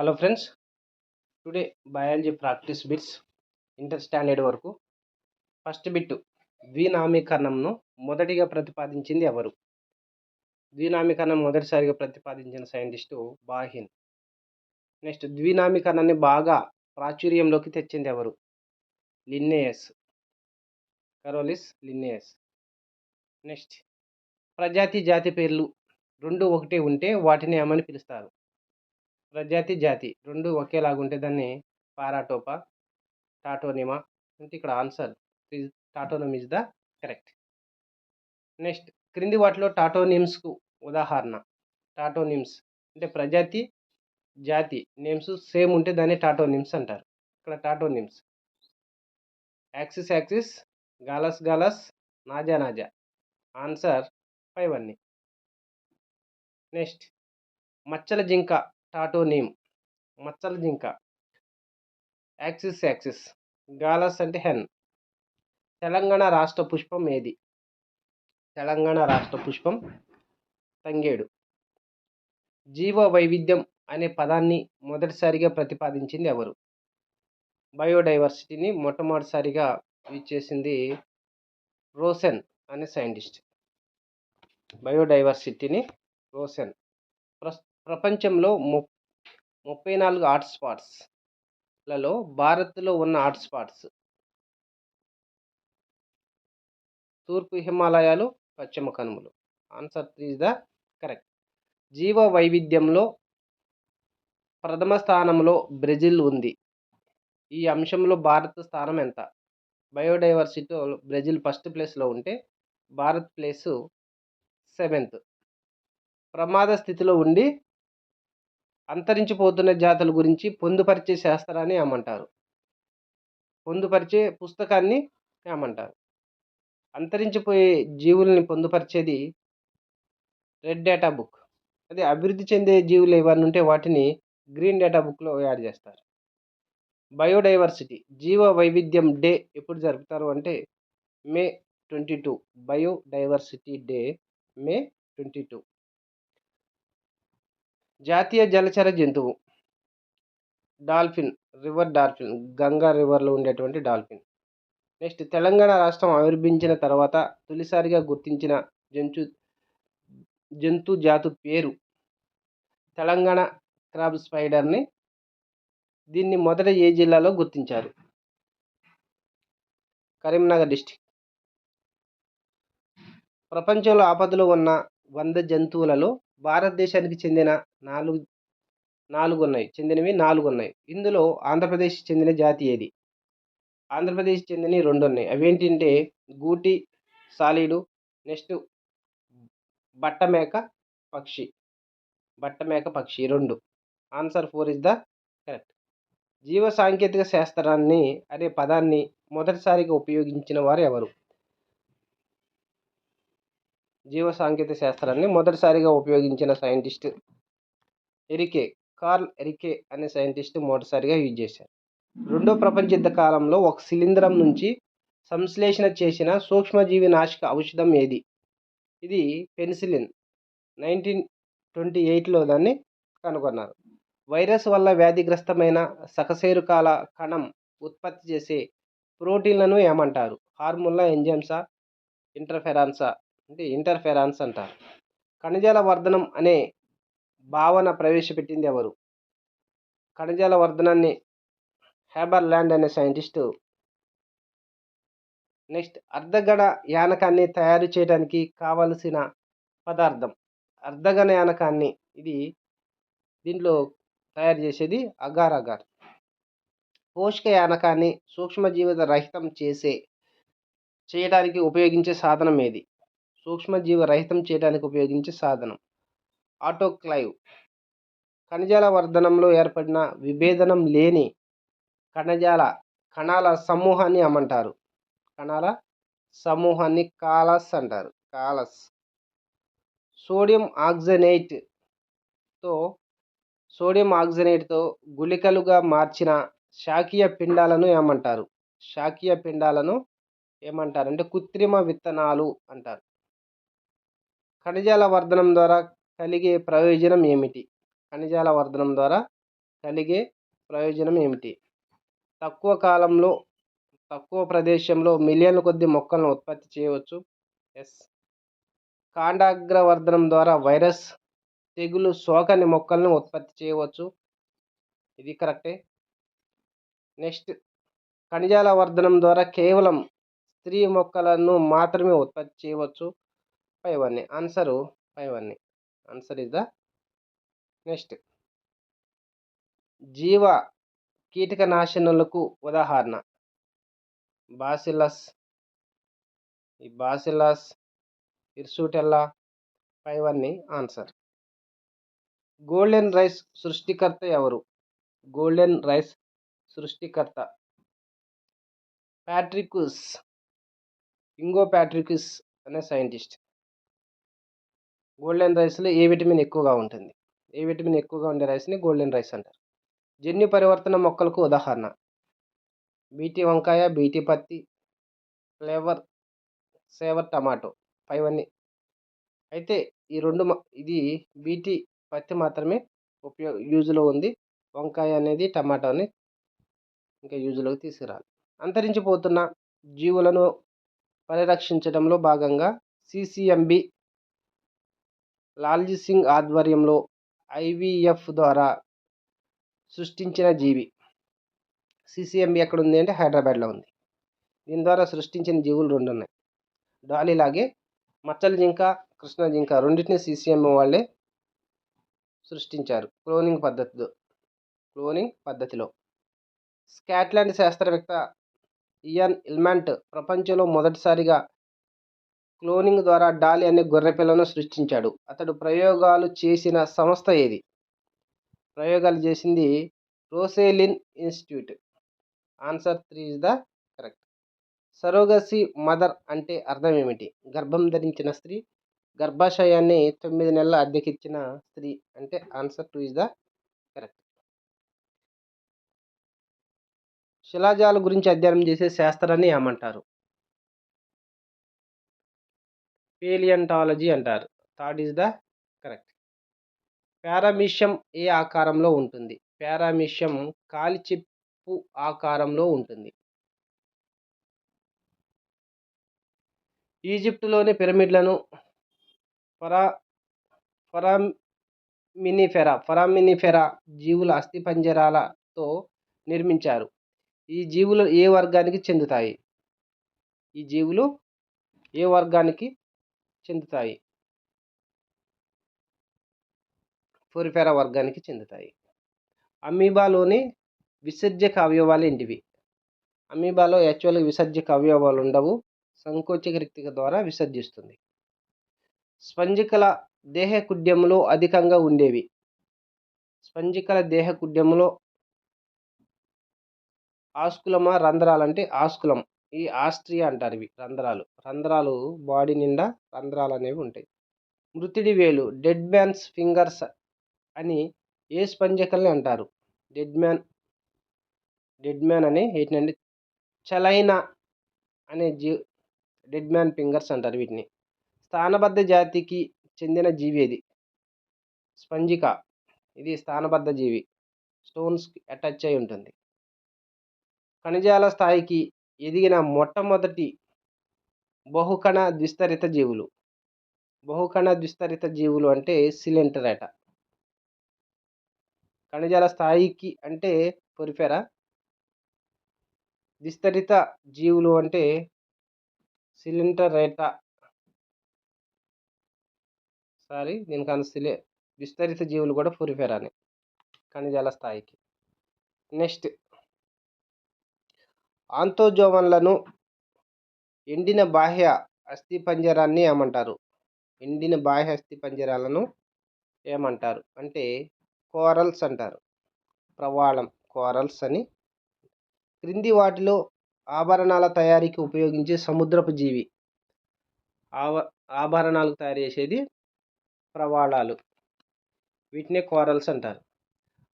Hello friends today biology practice bits inter standard వరకు. First bit ద్వినామీకరణంను మొదటిగా ప్రతిపాదించింది ఎవరు? ద్వినామీకరణం మొదటిసారిగా ప్రతిపాదించిన సైంటిస్టు బాహిన్. నెక్స్ట్ ద్వినామీకరణాన్ని బాగా ప్రాచుర్యంలోకి తెచ్చింది ఎవరు? లిన్నేయస్ కరోలిస్ లిన్నేయస్ నెక్స్ట్ ప్రజాతి జాతి పేర్లు రెండు ఒకటే ఉంటే వాటిని ఏమని పిలుస్తారు? ప్రజాతి జాతి రెండు ఒకేలాగా ఉంటే దాన్ని పారాటోపా టాటోనిమా అంటే ఇక్కడ answer tautonym is the correct. Next క్రింది వాటిలో టాటోనిమ్స్కు ఉదాహరణ. టాటోనిమ్స్ అంటే ప్రజాతి జాతి నేమ్స్ సేమ్ ఉంటే దాన్ని టాటోనిమ్స్ అంటారు. ఇక్కడ tautonyms. Axis axis gallus gallus naja naja. Answer five అన్ని. నెక్స్ట్ మచ్చల జింక టాటోనిమ్ మచ్చల జింక యాక్సిస్ యాక్సిస్ గాలస్ అంటే హెన్. తెలంగాణ రాష్ట్ర పుష్పం ఏది? తెలంగాణ రాష్ట్ర పుష్పం తంగేడు. జీవ వైవిధ్యం అనే పదాన్ని మొదటిసారిగా ప్రతిపాదించింది ఎవరు? బయోడైవర్సిటీని మొట్టమొదటిసారిగా యూజ్ చేసింది రోసెన్ అనే సైంటిస్ట్. బయోడైవర్సిటీని రోసెన్. ప్రస్తుతం ప్రపంచంలో ము ముప్పై నాలుగు హాట్స్పాట్స్లలో భారత్లో ఉన్న హాట్స్పాట్స్ తూర్పు హిమాలయాలు పశ్చిమ కనుమలు. Answer is the correct. జీవ వైవిధ్యంలో ప్రథమ స్థానంలో బ్రెజిల్ ఉంది. ఈ అంశంలో భారత్ స్థానం ఎంత? బయోడైవర్సిటీలో బ్రెజిల్ ఫస్ట్ ప్లేస్లో ఉంటే భారత్ ప్లేసు సెవెంత్. ప్రమాద స్థితిలో ఉండి అంతరించిపోతున్న జాతుల గురించి పొందుపరిచే శాస్త్రాన్ని ఏమంటారు? పొందుపరిచే పుస్తకాన్ని ఏమంటారు? అంతరించిపోయే జీవుల్ని పొందుపరిచేది రెడ్ డేటా బుక్. అదే అభివృద్ధి చెందే జీవులు ఏవన్నీ ఉంటే వాటిని గ్రీన్ డేటా బుక్లో యాడ్ చేస్తారు. బయోడైవర్సిటీ జీవ వైవిధ్యం డే ఎప్పుడు జరుపుతారు అంటే May twenty two. Biodiversity day May twenty two. జాతీయ జలచర జంతువు. డాల్ఫిన్ రివర్ డాల్ఫిన్ గంగా రివర్లో ఉండేటువంటి డాల్ఫిన్. నెక్స్ట్ తెలంగాణ రాష్ట్రం ఆవిర్భించిన తర్వాత తొలిసారిగా గుర్తించిన జంతు జంతు జాతు పేరు తెలంగాణ క్రాబ్ స్పైడర్ని దీన్ని మొదట ఏ జిల్లాలో గుర్తించారు? కరీంనగర్ డిస్టిక్. ప్రపంచంలో ఆపదలో ఉన్న వంద జంతువులలో భారతదేశానికి చెందిన నాలుగు నాలుగు ఉన్నాయి చెందినవి నాలుగు ఉన్నాయి ఇందులో ఆంధ్రప్రదేశ్ చెందిన జాతి ఏది? ఆంధ్రప్రదేశ్ చెందినవి రెండు ఉన్నాయి అవేంటంటే గూటి సాలీడు నెక్స్ట్ బట్టమేక పక్షి. బట్టమేక పక్షి రెండు. Answer four is the correct. జీవ సాంకేతిక శాస్త్రాన్ని అనే పదాన్ని మొదటిసారిగా ఉపయోగించిన వారు ఎవరు? జీవ సాంకేతిక శాస్త్రాన్ని మొదటిసారిగా ఉపయోగించిన సైంటిస్ట్ ఎరికే కార్ల్ ఎరికే అనే సైంటిస్ట్ మొదటిసారిగా యూజ్ చేశారు. రెండో ప్రపంచ యుద్ధ కాలంలో ఒక శిలీంద్రం నుంచి సంశ్లేషణ చేసిన సూక్ష్మజీవి నాశక ఔషధం ఏది? ఇది పెన్సిలిన్. నైన్టీన్ ట్వంటీ ఎయిట్లో దాన్ని కనుగొన్నారు. వైరస్ వల్ల వ్యాధిగ్రస్తమైన సకశేరుకాల కణం ఉత్పత్తి చేసే ప్రోటీన్లను ఏమంటారు? హార్మోన్ల ఎంజైమ్సా ఇంటర్ఫెరాన్సా? అంటే ఇంటర్ఫెరాన్స్ అంటారు. కణజాల వర్ధనం అనే భావన ప్రవేశపెట్టింది ఎవరు? కణజాల వర్ధనాన్ని హేబర్ ల్యాండ్ అనే సైంటిస్టు నెక్స్ట్ అర్ధగణ యానకాన్ని తయారు చేయడానికి కావలసిన పదార్థం. అర్ధగణ యానకాన్ని ఇది దీంట్లో తయారు చేసేది అగార్ అగార్ పోషక యానకాన్ని సూక్ష్మజీవిత రహితం చేసే చేయడానికి ఉపయోగించే సాధనం ఏది? సూక్ష్మజీవ రహితం చేయడానికి ఉపయోగించే సాధనం. ఆటోక్లైవ్. కణజాల వర్ధనంలో ఏర్పడిన విభేదనం లేని కణజాల కణాల సమూహాన్ని ఏమంటారు కణాల సమూహాన్ని కాలస్ అంటారు. కాలస్. సోడియం ఆక్సనేట్తో సోడియం ఆక్సినేట్తో గుళికలుగా మార్చిన శాకీయ పిండాలను ఏమంటారు? శాకీయ పిండాలను ఏమంటారు? అంటే కృత్రిమ విత్తనాలు అంటారు. ఖనిజాల వర్ధనం ద్వారా కలిగే ప్రయోజనం ఏమిటి? ఖనిజాల వర్ధనం ద్వారా కలిగే ప్రయోజనం ఏమిటి? తక్కువ కాలంలో తక్కువ ప్రదేశంలో మిలియన్ల కొద్ది మొక్కలను ఉత్పత్తి చేయవచ్చు. ఎస్. కాండాగ్రవర్ధనం ద్వారా వైరస్ తెగులు సోకని మొక్కలను ఉత్పత్తి చేయవచ్చు. ఇది కరెక్టే. నెక్స్ట్. ఖనిజాల వర్ధనం ద్వారా కేవలం స్త్రీ మొక్కలను మాత్రమే ఉత్పత్తి చేయవచ్చు. పైవన్నీ ఆన్సరు పైవన్నీ ఆన్సర్ ఇస్ ద నెక్స్ట్ జీవ కీటకనాశనులకు ఉదాహరణ బాసిలస్ ఈ బాసిలస్ ఇర్సూటెల్లా పైవన్నీ ఆన్సర్ గోల్డెన్ రైస్ సృష్టికర్త ఎవరు గోల్డెన్ రైస్ సృష్టికర్త ప్యాట్రికుస్ ఇంగో ప్యాట్రికుస్ అనే సైంటిస్ట్ గోల్డెన్ రైస్లో ఏ విటమిన్ ఎక్కువగా ఉంటుంది? ఏ విటమిన్ ఎక్కువగా ఉండే రైస్ని గోల్డెన్ రైస్ అంటారు. జన్యు పరివర్తన మొక్కలకు ఉదాహరణ. బీటీ వంకాయ బీటీ పత్తి ఫ్లేవర్ సేవర్ టమాటో పైవన్నీ అయితే ఈ రెండు ఇది బీటీ పత్తి మాత్రమే ఉపయోగ యూజ్లో ఉంది. వంకాయ అనేది టమాటోని ఇంకా యూజ్లోకి తీసుకురాలి. అంతరించిపోతున్న జీవులను పరిరక్షించడంలో భాగంగా సిసిఎంబి లాల్జీ సింగ్ ఆధ్వర్యంలో ఐవీఎఫ్ ద్వారా సృష్టించిన జీవి. సిసిఎంబి ఎక్కడ ఉంది అంటే హైదరాబాద్లో ఉంది. దీని ద్వారా సృష్టించిన జీవులు రెండు ఉన్నాయి డాలీలాగే మచ్చల జింక కృష్ణ జింక రెండింటిని సిసిఎంబి వాళ్ళే సృష్టించారు క్లోనింగ్ పద్ధతిలో. క్లోనింగ్ పద్ధతిలో. స్కాట్లాండ్ శాస్త్రవేత్త ఇయన్ ఇల్మాంట్ ప్రపంచంలో మొదటిసారిగా క్లోనింగ్ ద్వారా డాలి అనే గొర్రెపిల్లను సృష్టించాడు. అతడు ప్రయోగాలు చేసిన సంస్థ ఏది? ప్రయోగాలు చేసింది Roslin institute. Answer three is the correct. Surrogacy mother అంటే అర్థం ఏమిటి? గర్భం ధరించిన స్త్రీ గర్భాశయాన్ని తొమ్మిది నెలల అద్దెకిచ్చిన స్త్రీ అంటే answer two is the correct. శిలాజాల గురించి అధ్యయనం చేసే శాస్త్రాన్ని ఏమంటారు? పేలియంటాలజీ అంటారు. Third is the correct paramecium ఏ ఆకారంలో ఉంటుంది? పారామిషియం కాలిచిప్పు ఆకారంలో ఉంటుంది. ఈజిప్టులోని పిరమిడ్లను ఫరా ఫరామినిఫెరా ఫరామినిఫెరా జీవుల అస్థిపంజరాలతో నిర్మించారు. ఈ జీవులు ఏ వర్గానికి చెందుతాయి? ఈ జీవులు ఏ వర్గానికి చెందుతాయి. ఫోరిఫెరా వర్గానికి చెందుతాయి. అమీబాలోని విసర్జక అవయవాలు ఏంటివి? అమీబాలో యాక్చువల్గా విసర్జక అవయవాలు ఉండవు. సంకోచక రిక్తిక ద్వారా విసర్జిస్తుంది. స్పంజికల దేహకుడ్యములో అధికంగా ఉండేవి. స్పంజికల దేహకుడ్యములో ఆస్కులమా రంధ్రాలంటే ఆస్కులం. ఈ ఆస్ట్రియా అంటారు ఇవి రంధ్రాలు. రంధ్రాలు బాడీ నిండా రంధ్రాలు అనేవి ఉంటాయి. మృతిడి వేలు డెడ్ మ్యాన్స్ ఫింగర్స్ అని ఏ స్పంజికల్ని అంటారు? డెడ్ మ్యాన్ డెడ్ మ్యాన్ అని ఏంటంటే చలైన అనే జీ డెడ్ మ్యాన్ ఫింగర్స్ అంటారు వీటిని. స్థానబద్ధ జాతికి చెందిన జీవి ఇది స్పంజిక. ఇది స్థానబద్ధ జీవి. స్టోన్స్కి అటాచ్ అయి ఉంటుంది. ఖనిజాల స్థాయికి ఎదిగిన మొట్టమొదటి బహుకణ ద్విస్తరిత జీవులు. బహుకణ ద్విస్తరిత జీవులు అంటే సిలెంటరేట ఖనిజాల స్థాయికి అంటే పొరిఫెరా. విస్తరిత జీవులు అంటే సిలింటరేటా సారీ దీనికన్నా సిలే విస్తరిత జీవులు కూడా పొరిఫెరానే. ఖనిజాల స్థాయికి. నెక్స్ట్ ఆంతోజోవన్లను ఎండిన బాహ్య అస్థిపంజరాన్ని ఏమంటారు? ఎండిన బాహ్య అస్థిపంజరాలను ఏమంటారు? అంటే కోరల్స్ అంటారు. ప్రవాళం కోరల్స్ అని. క్రింది వాటిలో ఆభరణాల తయారీకి ఉపయోగించే సముద్రపు జీవి. ఆవ ఆభరణాలు తయారు చేసేది ప్రవాళాలు. వీటినే కోరల్స్ అంటారు.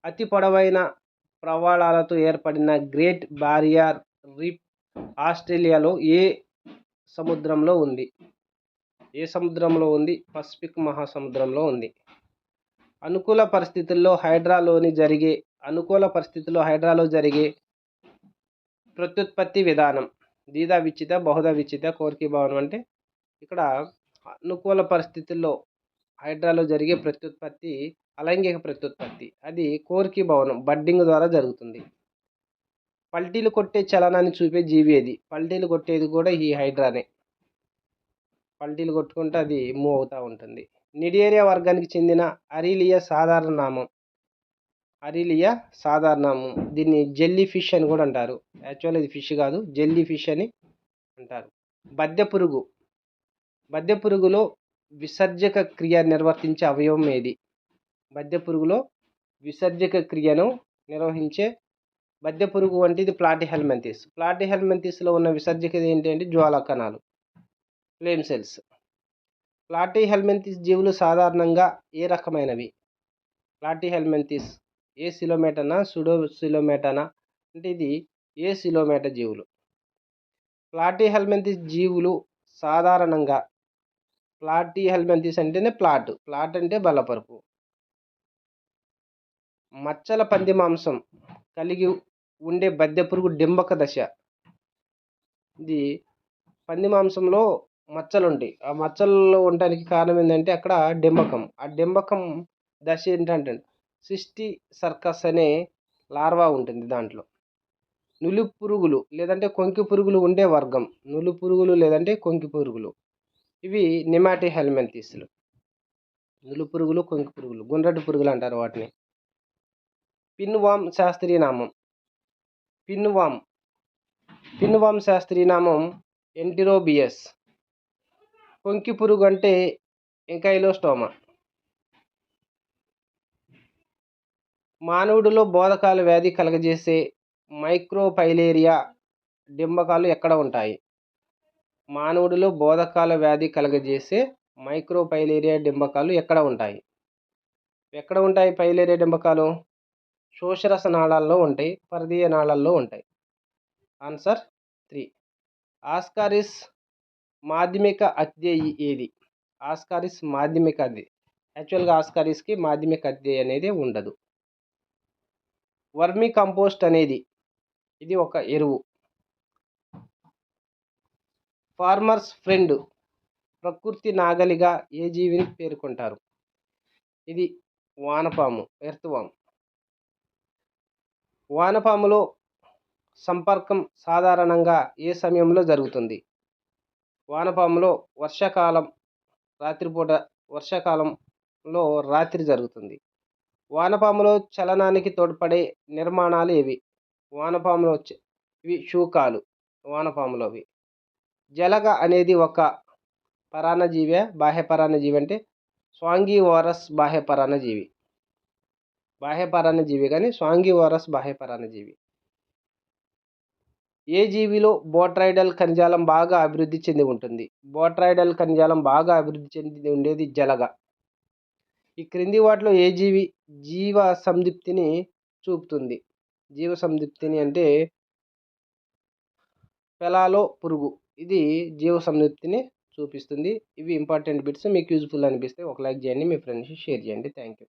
అతి పొడవైన ప్రవాళాలతో ఏర్పడిన గ్రేట్ బారియర్ రీప్ ఆస్ట్రేలియాలో ఏ సముద్రంలో ఉంది? ఏ సముద్రంలో ఉంది? పసిఫిక్ మహాసముద్రంలో ఉంది. అనుకూల పరిస్థితుల్లో హైడ్రాలోని జరిగే అనుకూల పరిస్థితుల్లో హైడ్రాలో జరిగే ప్రత్యుత్పత్తి విధానం దీదా విచ్చిత బహుధా విచిత కోర్కి భవనం అంటే ఇక్కడ అనుకూల పరిస్థితుల్లో హైడ్రాలో జరిగే ప్రత్యుత్పత్తి అలైంగిక ప్రత్యుత్పత్తి. అది కోర్కి భవనం బడ్డింగ్ ద్వారా జరుగుతుంది. పల్టీలు కొట్టే చలనాన్ని చూపే జీవి అది. పల్టీలు కొట్టేది కూడా ఈ హైడ్రానే. పల్టీలు కొట్టుకుంటే అది మూవ్ అవుతూ ఉంటుంది. నిడియేరియా వర్గానికి చెందిన అరీలియా సాధారణ నామం. అరీలియా సాధారణ నామం. దీన్ని జెల్లీ ఫిష్ అని కూడా అంటారు. యాక్చువల్ ఇది ఫిష్ కాదు జెల్లీ ఫిష్ అని అంటారు. బద్దె పురుగు. బద్దె పురుగులో విసర్జక క్రియ నిర్వర్తించే అవయవం ఏది? బద్దె పురుగులో విసర్జక క్రియను నిర్వహించే మధ్య పురుగు వంటిది ప్లాటి హెల్మెంతిస్. ప్లాటి హెల్మెంతిస్లో ఉన్న విసర్జకది ఏంటి అంటే జ్వాల కణాలు ఫ్లేమ్ సెల్స్. ప్లాటి హెల్మెంతిస్ జీవులు సాధారణంగా ఏ రకమైనవి? ప్లాటి హెల్మెంతిస్ ఏ సిలోమేటనా సుడో సిలోమేటనా అంటే ఇది ఏ సిలోమేట జీవులు? ప్లాటి హెల్మెంతిస్ జీవులు సాధారణంగా ప్లాటి హెల్మెంతిస్ అంటేనే ప్లాట్. ప్లాట్ అంటే బలపరుపు మచ్చల పంది మాంసం కలిగి ఉండే బద్దె పురుగు డింబక దశ. ఇది పంది మాంసంలో మచ్చలు ఉంటాయి. ఆ మచ్చల్లో ఉండడానికి కారణం ఏంటంటే అక్కడ డింబకం. ఆ డింబకం దశ ఏంటంటే సిస్టి సర్కస్ అనే లార్వా ఉంటుంది దాంట్లో. నులి పురుగులు లేదంటే కొంకి పురుగులు ఉండే వర్గం. నులి పురుగులు లేదంటే కొంకి పురుగులు. ఇవి నిమాటి హెల్మెంతీస్లు. నులి పురుగులు కొంకి పురుగులు గుండ్రటి పురుగులు అంటారు వాటిని. పిన్వామ్ శాస్త్రీయ నామం. పిన్వామ్ పిన్వామ్ శాస్త్రీ నామం ఎంటిరోబియస్. కొంకి పురుగు అంటే ఎంకైలోస్టోమా. మానవుడిలో బోధకాల వ్యాధి కలగజేసే మైక్రోపైలేరియా డింబకాలు ఎక్కడ ఉంటాయి? మానవుడిలో బోధకాల వ్యాధి కలగజేసే మైక్రోపైలేరియా డింబకాలు ఎక్కడ ఉంటాయి? ఎక్కడ ఉంటాయి పైలేరియా డింబకాలు? శోషరస నాళాల్లో ఉంటాయి పరదీయ నాళాల్లో ఉంటాయి. Answer three. ఆస్కారిస్ మాధ్యమిక అధ్యయి ఏది? ఆస్కారిస్ మాధ్యమిక అధ్యయ యాక్చువల్గా ఆస్కారిస్కి మాధ్యమిక అధ్యయ అనేది ఉండదు. వర్మీ కంపోస్ట్ అనేది ఇది ఒక ఎరువు. ఫార్మర్స్ ఫ్రెండ్ ప్రకృతి నాగలిగా ఏ జీవిని పేర్కొంటారు? ఇది వానపాము ఎర్త్వామ్ వానపాములో సంపర్కం సాధారణంగా ఏ సమయంలో జరుగుతుంది? వానపాములో వర్షాకాలం రాత్రిపూట వర్షాకాలంలో రాత్రి జరుగుతుంది. వానపాములో చలనానికి తోడ్పడే నిర్మాణాలు ఏవి? వానపాములో వచ్చే ఇవి శూకాలు వానపాములోవి. జలగ అనేది ఒక పరాణజీవి బాహ్య పరాణజీవి అంటే స్వాంగి వారస్ బాహ్య పరాణజీవి బాహ్య పరాన్నజీవి కానీ స్వాంగి వారస్ బాహ్య పరాన్నజీవి ఏ జీవిలో బోట్రైడల్ ఖనిజాలం బాగా అభివృద్ధి చెంది ఉంటుంది? బోట్రైడల్ ఖనిజాలం బాగా అభివృద్ధి చెంది ఉండేది జలగ. ఈ క్రింది వాటిలో ఏ జీవి జీవ సందిప్తిని చూపుతుంది? జీవ సందిప్తిని అంటే పెలాలో పురుగు. ఇది జీవ సందిప్తిని చూపిస్తుంది. ఇవి ఇంపార్టెంట్ బిట్స్. మీకు యూజ్ఫుల్ అనిపిస్తే ఒక లైక్ చేయండి. మీ ఫ్రెండ్స్కి షేర్ చేయండి. Thank you